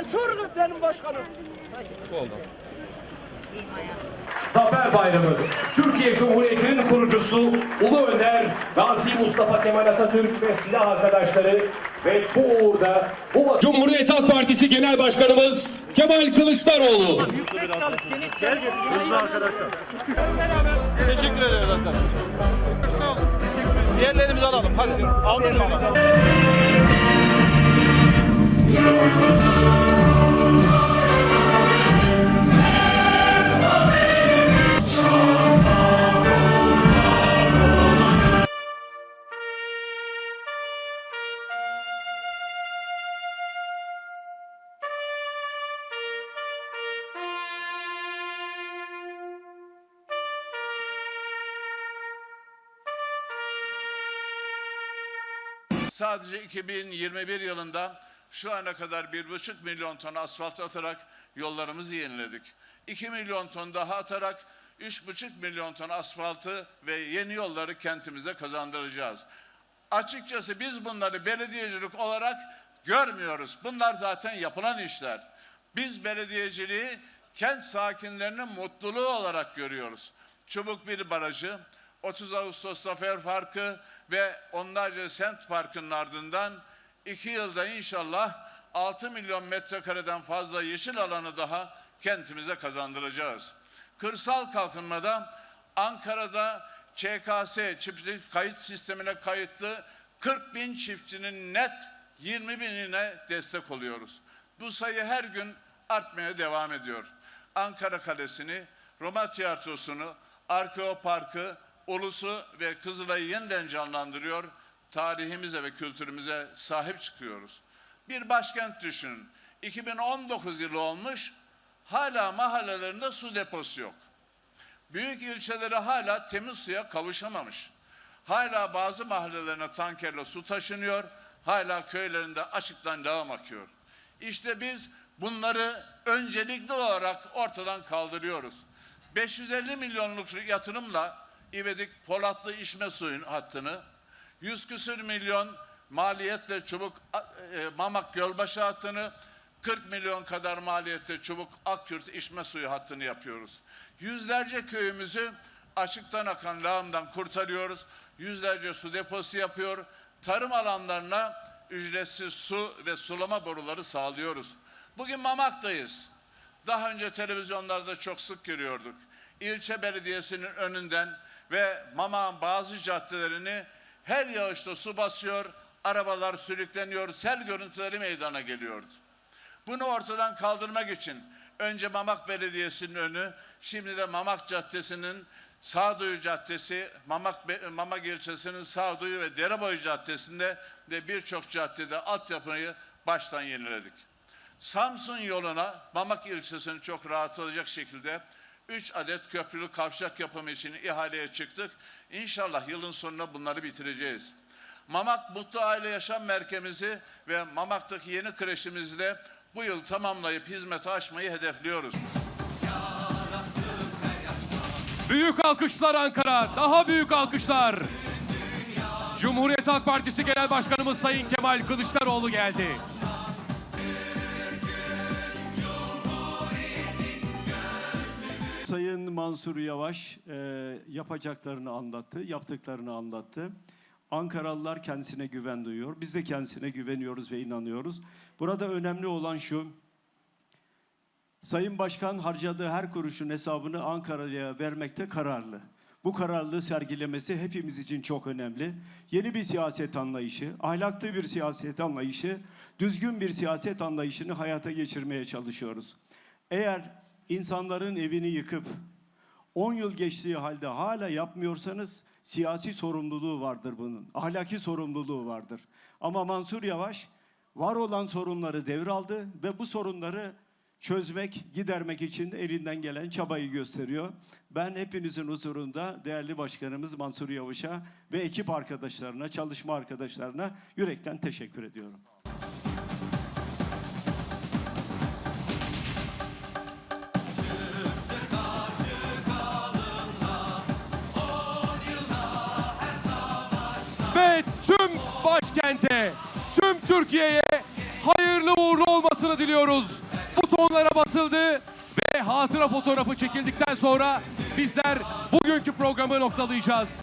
Sorun benim başkanım? Zafer Bayramı, Türkiye Cumhuriyeti'nin kurucusu Ulu Önder Gazi Mustafa Kemal Atatürk ve silah arkadaşları ve bu uğurda bu Cumhuriyet Halk Partisi Genel Başkanımız Kemal Kılıçdaroğlu. Teşekkür ederiz arkadaşlar. Sağ olun. Diğerlerimizi alalım. Hadi aldın mı? Sadece 2021 yılında şu ana kadar 1,5 milyon ton asfalt atarak yollarımızı yeniledik. 2 milyon ton daha atarak 3,5 milyon ton asfaltı ve yeni yolları kentimize kazandıracağız. Açıkçası biz bunları belediyecilik olarak görmüyoruz. Bunlar zaten yapılan işler. Biz belediyeciliği kent sakinlerinin mutluluğu olarak görüyoruz. Çubuk bir barajı, 30 Ağustos Zafer Parkı ve onlarca semt parkının ardından iki yılda inşallah 6 milyon metrekareden fazla yeşil alanı daha kentimize kazandıracağız. Kırsal kalkınmada Ankara'da ÇKS çiftlik kayıt sistemine kayıtlı 40 bin çiftçinin net 20 binine destek oluyoruz. Bu sayı her gün artmaya devam ediyor. Ankara Kalesi'ni, Roma Tiyatrosu'nu, Arkeo Parkı, Ulus'u ve Kızılay'ı yeniden canlandırıyor. Tarihimize ve kültürümüze sahip çıkıyoruz. Bir başkent düşünün. 2019 yılı olmuş, hala mahallelerinde su deposu yok. Büyük ilçeleri hala temiz suya kavuşamamış. Hala bazı mahallelerine tankerle su taşınıyor. Hala köylerinde açıktan lağım akıyor. İşte biz bunları öncelikli olarak ortadan kaldırıyoruz. 550 milyonluk yatırımla İvedik Polatlı içme suyun hattını, 100 küsür milyon maliyetle çubuk e, Mamak Gölbaşı hattını, 40 milyon kadar maliyette çubuk Akkürt içme suyu hattını yapıyoruz. Yüzlerce köyümüzü açıktan akan lağımdan kurtarıyoruz. Yüzlerce su deposu yapıyor. Tarım alanlarına ücretsiz su ve sulama boruları sağlıyoruz. Bugün Mamak'tayız. Daha önce televizyonlarda çok sık görüyorduk. İlçe belediyesinin önünden ve Mamak'ın bazı caddelerini her yağışta su basıyor, arabalar sürükleniyor, sel görüntüleri meydana geliyordu. Bunu ortadan kaldırmak için önce Mamak Belediyesi'nin önü, şimdi de Mamak Caddesi'nin Sağduyu Caddesi, Mamak, Mamak ilçesinin Sağduyu ve Dereboyu Caddesi'nde de birçok caddede altyapıyı baştan yeniledik. Samsun yoluna Mamak ilçesini çok rahatlatacak şekilde 3 adet köprülü kavşak yapımı için ihaleye çıktık. İnşallah yılın sonuna bunları bitireceğiz. Mamak Mutlu Aile Yaşam Merkezimizi ve Mamak'taki yeni kreşimizi de bu yıl tamamlayıp hizmete açmayı hedefliyoruz. Büyük alkışlar Ankara, daha büyük alkışlar. Cumhuriyet Halk Partisi Genel Başkanımız Sayın Kemal Kılıçdaroğlu geldi. Mansur Yavaş e, yapacaklarını anlattı, yaptıklarını anlattı. Ankaralılar kendisine güven duyuyor. Biz de kendisine güveniyoruz ve inanıyoruz. Burada önemli olan şu. Sayın Başkan harcadığı her kuruşun hesabını Ankara'ya vermekte kararlı. Bu kararlılığı sergilemesi hepimiz için çok önemli. Yeni bir siyaset anlayışı, ahlaklı bir siyaset anlayışı, düzgün bir siyaset anlayışını hayata geçirmeye çalışıyoruz. Eğer insanların evini yıkıp 10 yıl geçtiği halde hala yapmıyorsanız siyasi sorumluluğu vardır bunun. Ahlaki sorumluluğu vardır. Ama Mansur Yavaş var olan sorunları devraldı ve bu sorunları çözmek, gidermek için elinden gelen çabayı gösteriyor. Ben hepinizin huzurunda değerli başkanımız Mansur Yavaş'a ve ekip arkadaşlarına, çalışma arkadaşlarına yürekten teşekkür ediyorum. Ve tüm başkente, tüm Türkiye'ye hayırlı uğurlu olmasını diliyoruz. Butonlara basıldı ve hatıra fotoğrafı çekildikten sonra bizler bugünkü programı noktalayacağız.